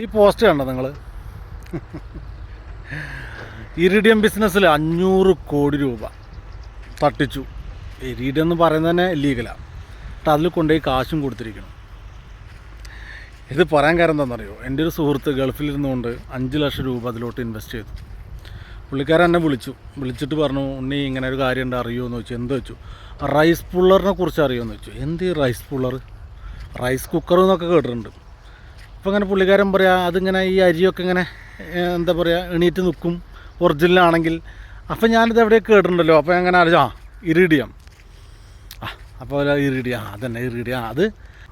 ഈ പോസ്റ്റ് കണ്ടോ നിങ്ങൾ ഇരിഡിയം ബിസിനസ്സിൽ അഞ്ഞൂറ് കോടി രൂപ തട്ടിച്ചു. ഇരിഡിയം എന്ന് പറയുന്നത് തന്നെ ലീഗലാണ് എന്നിട്ട് അതിൽ കൊണ്ടുപോയി കാശും കൊടുത്തിരിക്കണം ഇത് പറയാൻ കാരണം എന്താണെന്നറിയോ? എന്റെ ഒരു സുഹൃത്ത് ഗൾഫിലിരുന്നുകൊണ്ട് അഞ്ച് ലക്ഷം രൂപ അതിലോട്ട് ഇൻവെസ്റ്റ് ചെയ്തു. പുള്ളിക്കാരൻ എന്നെ വിളിച്ചു. വിളിച്ചിട്ട് പറഞ്ഞു ഉണ്ണി ഇങ്ങനെ ഒരു കാര്യം ഉണ്ട് അറിയുമോ എന്ന് ചോദിച്ചു. എന്ത് വെച്ചു റൈസ് പുള്ളറിനെ കുറിച്ച് അറിയുമോ എന്ന് വെച്ചു എന്ത് റൈസ് പുള്ളർ റൈസ് കുക്കർ എന്നൊക്കെ കേട്ടിട്ടുണ്ട്. അപ്പോൾ ഇങ്ങനെ പുള്ളിക്കാരൻ പറയാം അതിങ്ങനെ ഈ അരിയൊക്കെ ഇങ്ങനെ എന്താ പറയുക എണീറ്റ് നിൽക്കും ഒറിജിനലാണെങ്കിൽ അപ്പോൾ ഞാനിത് എവിടെ കേട്ടിട്ടുണ്ടല്ലോ? അപ്പോൾ അങ്ങനെ ആലോചിച്ചു ആ ഇറിഡിയം ആ അപ്പോൾ ഇറിഡിയം ആ അതന്നെ ഇറിഡിയം അത്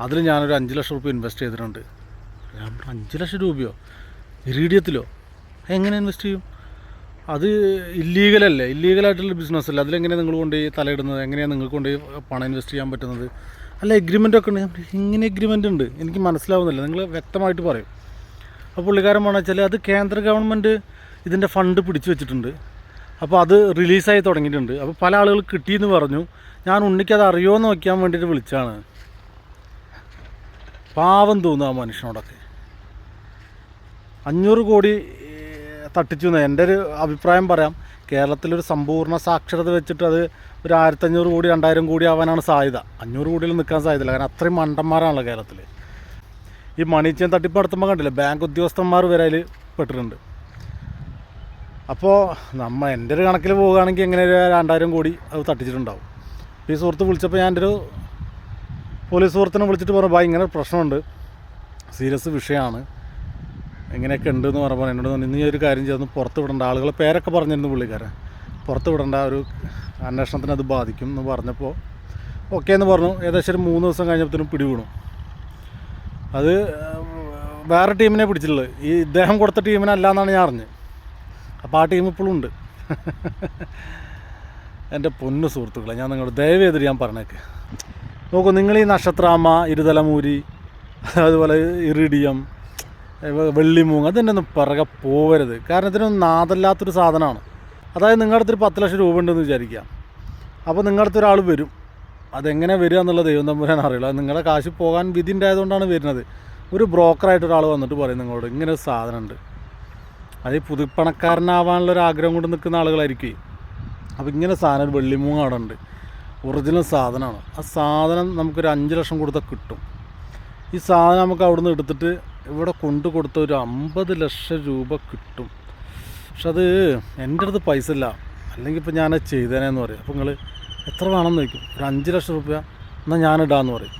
അതിൽ ഞാനൊരു അഞ്ച് ലക്ഷം റുപ്യ ഇൻവെസ്റ്റ് ചെയ്തിട്ടുണ്ട്. ഞാൻ അഞ്ച് ലക്ഷം രൂപയോ? ഇറീഡിയത്തിലോ എങ്ങനെ ഇൻവെസ്റ്റ് ചെയ്യും? അത് ഇല്ലീഗലല്ലേ ഇല്ലീഗലായിട്ടുള്ള ബിസിനസ്സല്ലേ അതിലെങ്ങനെയാണ് അതിലെങ്ങനെ നിങ്ങൾ കൊണ്ടുപോയി തലയിടുന്നത്? എങ്ങനെയാണ് നിങ്ങൾക്ക് കൊണ്ട് പണം ഇൻവെസ്റ്റ് ചെയ്യാൻ പറ്റുന്നത്? അല്ല എഗ്രിമെന്റ് ഒക്കെ ഉണ്ട്. ഇങ്ങനെ എഗ്രിമെന്റ് ഉണ്ട്. എനിക്ക് മനസ്സിലാവുന്നില്ല. നിങ്ങൾ വ്യക്തമായിട്ട് പറയും. അപ്പോൾ പുള്ളിക്കാരൻ പറഞ്ഞു വെച്ചാൽ അത് കേന്ദ്ര ഗവൺമെന്റ് ഇതിന്റെ ഫണ്ട് പിടിച്ചു വെച്ചിട്ടുണ്ട്. അപ്പോൾ അത് റിലീസായി തുടങ്ങിയിട്ടുണ്ട്. അപ്പോൾ പല ആളുകൾ കിട്ടിയെന്ന് പറഞ്ഞു. ഞാൻ ഉണ്ണിക്ക് അത് അറിയുമോ എന്ന് നോക്കാൻ വേണ്ടിയിട്ട് വിളിച്ചാണ്. പാവം തോന്നുന്നു ആ മനുഷ്യനോടൊക്കെ. അഞ്ഞൂറ് കോടി തട്ടിച്ചു എന്ന്. എന്റെ ഒരു അഭിപ്രായം പറയാം. കേരളത്തിലൊരു സമ്പൂർണ സാക്ഷരത വെച്ചിട്ട് അത് ഒരു ആയിരത്തഞ്ഞൂറ് കോടി രണ്ടായിരം കോടി ആവാനാണ് സാധ്യത. അഞ്ഞൂറ് കോടിയിൽ നിൽക്കാൻ സാധ്യതയില്ല. കാരണം അത്രയും മണ്ടന്മാരാണല്ലോ കേരളത്തിൽ ഈ മണി ചെയിൻ തട്ടിപ്പ് നടത്തുമ്പോൾ കണ്ടില്ല ബാങ്ക് ഉദ്യോഗസ്ഥന്മാർ വരെ അതിൽ പെട്ടിട്ടുണ്ട്. അപ്പോൾ നമ്മൾ എന്റെ ഒരു കണക്കിൽ പോവുകയാണെങ്കിൽ എങ്ങനെ ഒരു രണ്ടായിരം കോടി അത് തട്ടിച്ചിട്ടുണ്ടാവും. ഈ സുഹൃത്ത് വിളിച്ചപ്പോൾ ഞാൻ എന്റെ ഒരു പോലീസ് സുഹൃത്തിനെ വിളിച്ചിട്ട് പറഞ്ഞു ഭയങ്കര ഇങ്ങനെ പ്രശ്നമുണ്ട്. സീരിയസ് വിഷയമാണ്. ഇങ്ങനെയൊക്കെ ഉണ്ട് എന്ന് പറഞ്ഞപ്പോൾ എന്നോട് പറഞ്ഞു, ഈ ഒരു കാര്യം ചെയ്തൊന്ന് പുറത്ത് വിടേണ്ട. ആളുകളെ പേരൊക്കെ പറഞ്ഞിരുന്നു പുള്ളിക്കാരൻ. പുറത്ത് വിടേണ്ട ഒരു അന്വേഷണത്തിന് അത് ബാധിക്കും എന്ന് പറഞ്ഞപ്പോൾ ഓക്കെ എന്ന് പറഞ്ഞു. ഏകദേശം ഒരു മൂന്ന് ദിവസം കഴിഞ്ഞപ്പോഴത്തേനും പിടികൂടും. അത് വേറെ ടീമിനെ പിടിച്ചിട്ടുള്ളത്. ഈ ഇദ്ദേഹം കൊടുത്ത ടീമിനല്ല എന്നാണ് ഞാൻ അറിഞ്ഞത്. അപ്പോൾ ആ ടീം ഇപ്പോഴും ഉണ്ട്. എന്റെ പൊന്നു സുഹൃത്തുക്കളെ ഞാൻ നിങ്ങളോട് ദയവ് ചെയ്തിട്ട് ഞാൻ പറഞ്ഞേക്ക്. നോക്കൂ നിങ്ങൾ ഈ നക്ഷത്രാമ ഇരുതലമൂരി അതുപോലെ ഇറിഡിയം വെള്ളിമൂങ്ങ അതിന്റെ ഒന്നും പിറകെ പോവരുത്. കാരണം ഇതിനൊന്നും നാദല്ലാത്തൊരു സാധനമാണ്. അതായത് നിങ്ങളുടെ അടുത്തൊരു പത്ത് ലക്ഷം രൂപ ഉണ്ടെന്ന് വിചാരിക്കാം അപ്പോൾ നിങ്ങളുടെ അടുത്ത് ഒരാൾ വരും. അതെങ്ങനെ വരിക എന്നുള്ള ദൈവം തമ്പുരാൻ അറിയില്ല. നിങ്ങളുടെ കാശ് പോകാൻ വിധി ഉണ്ടായതുകൊണ്ടാണ് വരുന്നത്. ഒരു ബ്രോക്കറായിട്ട് ഒരാൾ വന്നിട്ട് പറയും നിങ്ങളോട് ഇങ്ങനെ ഒരു സാധനമുണ്ട്. അത് ഈ പുതുപ്പണക്കാരനാവാനുള്ള ഒരു ആഗ്രഹം കൊണ്ട് നിൽക്കുന്ന ആളുകളായിരിക്കും. അപ്പോൾ ഇങ്ങനെ സാധനം ഒരു വെള്ളിമൂങ്ങ അവിടെ ഉണ്ട്. ഒറിജിനൽ സാധനമാണ്. ആ സാധനം നമുക്കൊരു അഞ്ച് ലക്ഷം കൊടുത്താൽ കിട്ടും. ഈ സാധനം നമുക്ക് അവിടെ നിന്ന് എടുത്തിട്ട് ഇവിടെ കൊണ്ടു കൊടുത്ത ഒരു അമ്പത് ലക്ഷം രൂപ കിട്ടും. പക്ഷെ അത് എന്റെ അടുത്ത് പൈസ ഇല്ല. അല്ലെങ്കിൽ ഇപ്പോൾ ഞാൻ ചെയ്തേനെന്ന് പറയും. അപ്പോൾ നിങ്ങൾ എത്ര വേണമെന്ന് ചോദിക്കും. ഒരു അഞ്ച് ലക്ഷം രൂപ എന്നാൽ ഞാനിടാന്ന് പറയും.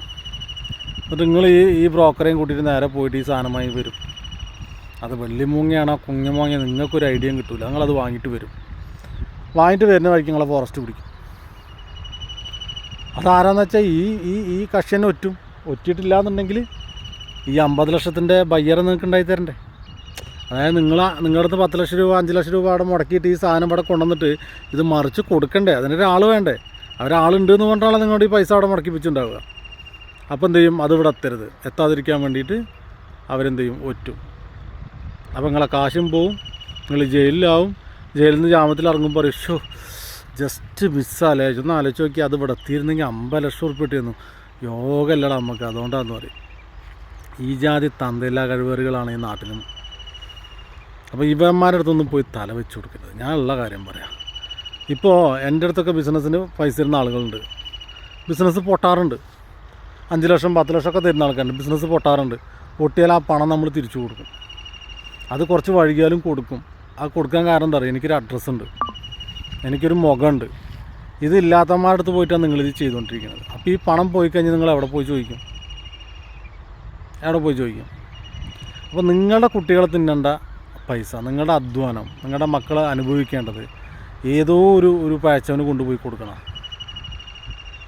എന്നിട്ട് നിങ്ങൾ ഈ ഈ ബ്രോക്കറേയും കൂട്ടിയിട്ട് നേരെ പോയിട്ട് ഈ സാധനമായി വരും. അത് വെള്ളിമൂങ്ങയാണോ കുഞ്ഞമൂങ്ങ നിങ്ങൾക്കൊരു ഐഡിയയും കിട്ടില്ല നിങ്ങളത് വാങ്ങിയിട്ട് വരും. വാങ്ങിയിട്ട് വരുന്ന വഴിക്ക് നിങ്ങളെ ഫോറസ്റ്റ് പിടിക്കും. അതാരാന്ന് വെച്ചാൽ ഈ ഈ ഈ കക്ഷനെ ഒറ്റും. ഒറ്റിയിട്ടില്ല എന്നുണ്ടെങ്കിൽ ഈ അമ്പത് ലക്ഷത്തിന്റെ ബയ്യറെ നിങ്ങൾക്ക് ഉണ്ടായി തരണ്ടേ? അതായത് നിങ്ങൾ നിങ്ങളുടെ അടുത്ത് പത്ത് ലക്ഷം രൂപ അഞ്ച് ലക്ഷം രൂപ അവിടെ മുടക്കിയിട്ട് ഈ സാധനം ഇവിടെ കൊണ്ടുവന്നിട്ട് ഇത് മറിച്ച് കൊടുക്കണ്ടേ? അതിനൊരാൾ വേണ്ടേ? അവരാളുണ്ട് എന്ന് പറഞ്ഞാൽ നിങ്ങളുടെ ഈ പൈസ അവിടെ മുടക്കിപ്പിച്ചുണ്ടാവുക. അപ്പോൾ എന്ത് ചെയ്യും? അത് ഇവിടെ എത്തരുത്. എത്താതിരിക്കാൻ വേണ്ടിയിട്ട് അവരെന്ത് ചെയ്യും? ഒറ്റും. അപ്പോൾ നിങ്ങളെ കാശും പോവും. നിങ്ങൾ ജയിലിലാവും. ജയിലിൽ നിന്ന് ജാമത്തിൽ ഇറങ്ങുമ്പോൾ പറയും ജസ്റ്റ് മിസ്സാലേ ഒന്ന് ആലോചിച്ച് നോക്കി അത് ഇവിടെ എത്തിയിരുന്നെങ്കിൽ അമ്പത് ലക്ഷം ഉറുപ്പ് യോഗ അല്ലടാ നമുക്ക് അതുകൊണ്ടാണെന്ന് പറയും. ഈ ജാതി തന്തയില്ലാ കഴിവേറുകളാണ് ഈ നാട്ടിലും. അപ്പോൾ ഇവന്മാരുടെ അടുത്തൊന്നും പോയി തല വെച്ച് കൊടുക്കരുത്. ഞാനുള്ള കാര്യം പറയാം. ഇപ്പോൾ എന്റെ അടുത്തൊക്കെ ബിസിനസ്സിന് പൈസ തരുന്ന ആളുകളുണ്ട്. ബിസിനസ് പൊട്ടാറുണ്ട്. അഞ്ച് ലക്ഷം പത്ത് ലക്ഷം ഒക്കെ തരുന്ന ആൾക്കാരുണ്ട്. ബിസിനസ് പൊട്ടാറുണ്ട്. പൊട്ടിയാൽ ആ പണം നമ്മൾ തിരിച്ചു കൊടുക്കും. അത് കുറച്ച് വഴുകിയാലും കൊടുക്കും. ആ കൊടുക്കാൻ കാരണം എന്താ പറയുക എനിക്കൊരു അഡ്രസ്സ് ഉണ്ട്. എനിക്കൊരു മുഖമുണ്ട്. ഇതില്ലാത്തമാരുടെ അടുത്ത് പോയിട്ടാണ് നിങ്ങളിത് ചെയ്തുകൊണ്ടിരിക്കുന്നത്. അപ്പോൾ ഈ പണം പോയി കഴിഞ്ഞാൽ നിങ്ങൾ എവിടെ പോയി ചോദിക്കും? എവിടെ പോയി ചോദിക്കും. അപ്പോൾ നിങ്ങളുടെ കുട്ടികൾ തിന്നേണ്ട പൈസ നിങ്ങളുടെ അധ്വാനം നിങ്ങളുടെ മക്കൾ അനുഭവിക്കേണ്ടത് ഏതോ ഒരു ഒരു പാച്ചവന് കൊണ്ടുപോയി കൊടുക്കണം.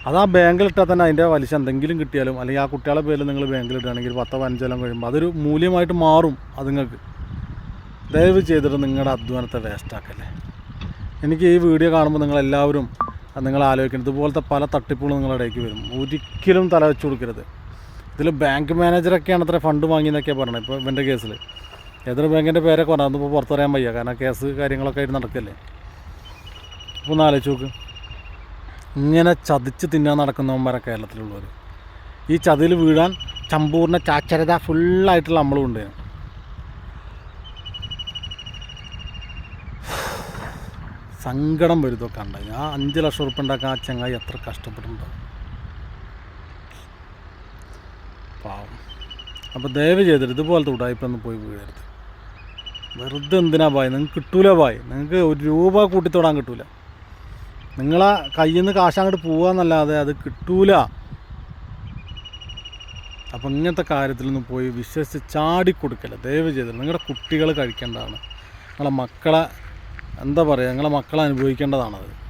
അത് ആ ബാങ്കിലിട്ടാൽ തന്നെ അതിന്റെ പലിശ എന്തെങ്കിലും കിട്ടിയാലും അല്ലെങ്കിൽ ആ കുട്ടികളെ പേരിൽ നിങ്ങൾ ബാങ്കിൽ ബാങ്കിലിടുകയാണെങ്കിൽ പത്തോ പതിനഞ്ചോലം കഴിയുമ്പോൾ അതൊരു മൂല്യമായിട്ട് മാറും അത് നിങ്ങൾക്ക്. ദയവ് ചെയ്തിട്ട് നിങ്ങളുടെ അധ്വാനത്തെ വേസ്റ്റാക്കല്ലേ എനിക്ക് ഈ വീഡിയോ കാണുമ്പോൾ നിങ്ങളെല്ലാവരും നിങ്ങൾ ആലോചിക്കണം. ഇതുപോലത്തെ പല തട്ടിപ്പുകളും നിങ്ങളുടെ ഇടയ്ക്ക് വരും. ഒരിക്കലും തല വെച്ച് കൊടുക്കരുത്. ഇതിൽ ബാങ്ക് മാനേജറൊക്കെയാണ് അത്ര ഫണ്ട് വാങ്ങിയെന്നൊക്കെ പറഞ്ഞത് ഇപ്പോൾ ഇവന്റെ കേസിൽ ഏതൊരു ബാങ്കിന്റെ പേരൊക്കെ പറഞ്ഞു അതിപ്പോൾ പുറത്തറിയാൻ വയ്യ കാരണം കേസ് കാര്യങ്ങളൊക്കെ ആയിട്ട് നടക്കല്ലേ? ഇപ്പോൾ ഒന്ന് ആലോചിച്ച് നോക്ക്. ഇങ്ങനെ ചതിച്ച് തിന്നാൻ നടക്കുന്നവന്മാരെ കേരളത്തിലുള്ളവർ ഈ ചതിൽ വീഴാൻ ചമ്പൂർണ ചാച്ചരത ഫുള്ളായിട്ടുള്ള നമ്മളും ഉണ്ട് സങ്കടം വരുതൊക്കെ ഉണ്ടായി ആ അഞ്ച് ലക്ഷം ഉറുപ്പുണ്ടാക്കാൻ ആ ചങ്ങായി എത്ര കഷ്ടപ്പെട്ടിട്ടുണ്ടാവും പാവം. അപ്പോൾ ദയവ് ചെയ്തിട്ട് ഇതുപോലത്തെ ഉടായ്പൊന്നും പോയി വീഴരുത്. വെറുതെ എന്തിനാ ബായ്? നിങ്ങൾക്ക് കിട്ടൂല ബായ്. നിങ്ങൾക്ക് ഒരു രൂപ കൂട്ടിത്തൊടാൻ കിട്ടൂല. നിങ്ങളെ കയ്യിൽ നിന്ന് കാശ് അങ്ങോട്ട് പോവാന്നല്ലാതെ അത് കിട്ടൂല. അപ്പം ഇങ്ങനത്തെ കാര്യത്തിലൊന്നും പോയി വിശ്വസിച്ച് ചാടിക്കൊടുക്കല്ല. ദയവ് ചെയ്തിട്ട് നിങ്ങളുടെ കുട്ടികൾ കഴിക്കേണ്ടതാണ്. നിങ്ങളെ മക്കളെ എന്താ പറയുക നിങ്ങളെ മക്കളെ അനുഭവിക്കേണ്ടതാണത്.